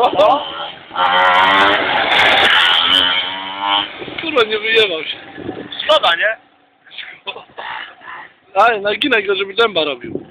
Co? No? Kurwa, nie wyjebał się. Szkoda, nie? Ale naginaj go, żeby dęba robił.